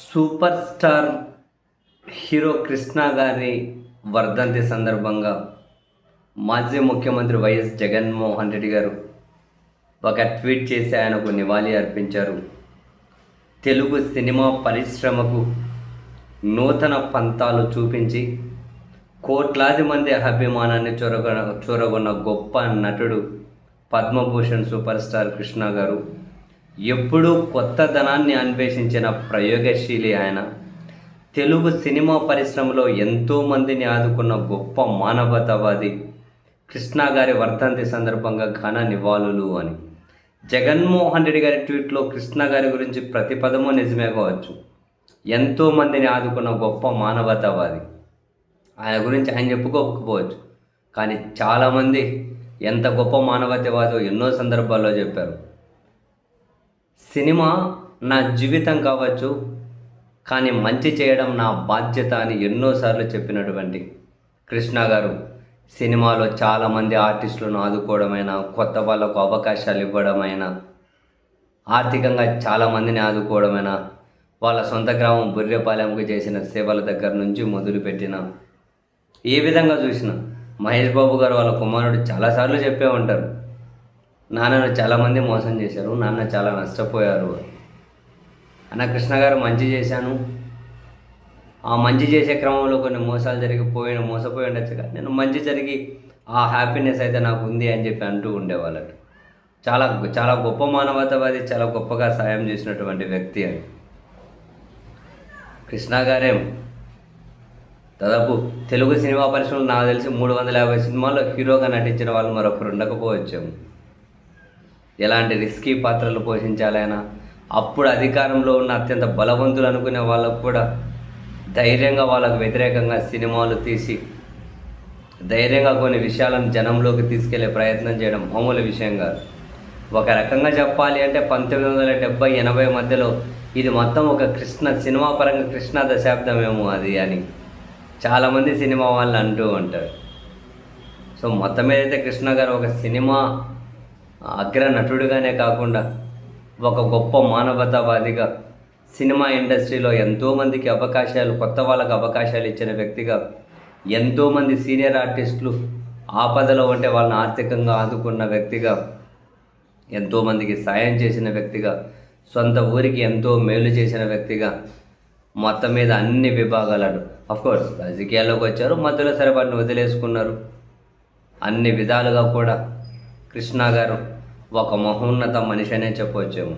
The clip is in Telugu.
సూపర్ స్టార్ హీరో కృష్ణ గారి వర్ధంతి సందర్భంగా మాజీ ముఖ్యమంత్రి వైఎస్ జగన్మోహన్ రెడ్డి గారు ఒక ట్వీట్ చేసి ఆయనకు నివాళి అర్పించారు. తెలుగు సినిమా పరిశ్రమకు నూతన పంతాలు చూపించి కోట్లాది మంది అభిమానాన్ని చొరగ చూరగొన్న గొప్ప నటుడు పద్మభూషణ్ సూపర్ స్టార్ కృష్ణ గారు ఎప్పుడూ కొత్త ధనాన్ని అన్వేషించిన ప్రయోగశీలి ఆయన. తెలుగు సినిమా పరిశ్రమలో ఎంతో మందిని ఆదుకున్న గొప్ప మానవతావాది కృష్ణ గారి వర్ధంతి సందర్భంగా ఘన నివాళులు అని. జగన్మోహన్ రెడ్డి గారి ట్వీట్లో కృష్ణ గారి గురించి ప్రతి పదము నిజమే కావచ్చు. ఎంతో మందిని ఆదుకున్న గొప్ప మానవతావాది. ఆయన గురించి ఆయన చెప్పుకోకపోవచ్చు. కానీ చాలామంది ఎంత గొప్ప మానవతావాదో ఎన్నో సందర్భాల్లో చెప్పారు. సినిమా నా జీవితం కావచ్చు కానీ మంచి చేయడం నా బాధ్యత అని ఎన్నోసార్లు చెప్పినటువంటి కృష్ణ గారు. సినిమాలో చాలామంది ఆర్టిస్టులను ఆదుకోవడమైనా కొత్త వాళ్ళకు అవకాశాలు ఇవ్వడమైనా ఆర్థికంగా చాలామందిని ఆదుకోవడమైనా వాళ్ళ సొంత గ్రామం బుర్రెపాలెంకు చేసిన సేవల దగ్గర నుంచి మొదలుపెట్టిన ఏ విధంగా చూసినా మహేష్ బాబు గారు వాళ్ళ కుమారుడు చాలాసార్లు చెప్పే ఉంటారు. నాన్నను చాలామంది మోసం చేశారు. నాన్న చాలా నష్టపోయారు. అన్న కృష్ణ గారు మంచి చేశాను. ఆ మంచి చేసే క్రమంలో కొన్ని మోసాలు జరిగిపోయిన మోసపోయి ఉండొచ్చు కానీ నేను మంచి జరిగి ఆ హ్యాపీనెస్ అయితే నాకు ఉంది అని చెప్పి అంటూ ఉండేవాళ్ళకి చాలా చాలా గొప్ప మానవతావాది చాలా గొప్పగా సాయం చేసినటువంటి వ్యక్తి అని. కృష్ణ గారేం. దాదాపు తెలుగు సినిమా పరిశ్రమలో నాకు తెలిసి మూడు వందల యాభై సినిమాల్లో హీరోగా నటించిన వాళ్ళు మరొకరు ఉండకపోవచ్చాము. ఎలాంటి రిస్కీ పాత్రలు పోషించాలైనా అప్పుడు అధికారంలో ఉన్న అత్యంత బలవంతులు అనుకునే వాళ్ళకు కూడా ధైర్యంగా వాళ్ళకు వ్యతిరేకంగా సినిమాలు తీసి ధైర్యంగా కొన్ని విషయాలను జనంలోకి తీసుకెళ్ళే ప్రయత్నం చేయడం మామూలు విషయం కాదు. ఒక రకంగా చెప్పాలి అంటే పంతొమ్మిది వందల డెబ్బై ఎనభై మధ్యలో ఇది మొత్తం ఒక కృష్ణ సినిమా పరంగా కృష్ణ దశాబ్దమేమో అది అని చాలామంది సినిమా వాళ్ళు అంటూ ఉంటారు. సో మొత్తం మీద అయితే కృష్ణ గారు ఒక సినిమా అగ్ర నటుడిగానే కాకుండా ఒక గొప్ప మానవతావాదిగా సినిమా ఇండస్ట్రీలో ఎంతోమందికి అవకాశాలు కొత్త వాళ్ళకి అవకాశాలు ఇచ్చిన వ్యక్తిగా ఎంతోమంది సీనియర్ ఆర్టిస్టులు ఆపదలో ఉంటే వాళ్ళని ఆర్థికంగా ఆదుకున్న వ్యక్తిగా ఎంతోమందికి సాయం చేసిన వ్యక్తిగా సొంత ఊరికి ఎంతో మేలు చేసిన వ్యక్తిగా మొత్తం మీద అన్ని విభాగాలను కోర్స్ రాజకీయాల్లోకి వచ్చారు మధ్యలో సరే వాటిని వదిలేసుకున్నారు. అన్ని విధాలుగా కూడా కృష్ణ గారు ఒక మహోన్నత మనిషి అనే చెప్పవచ్చేమో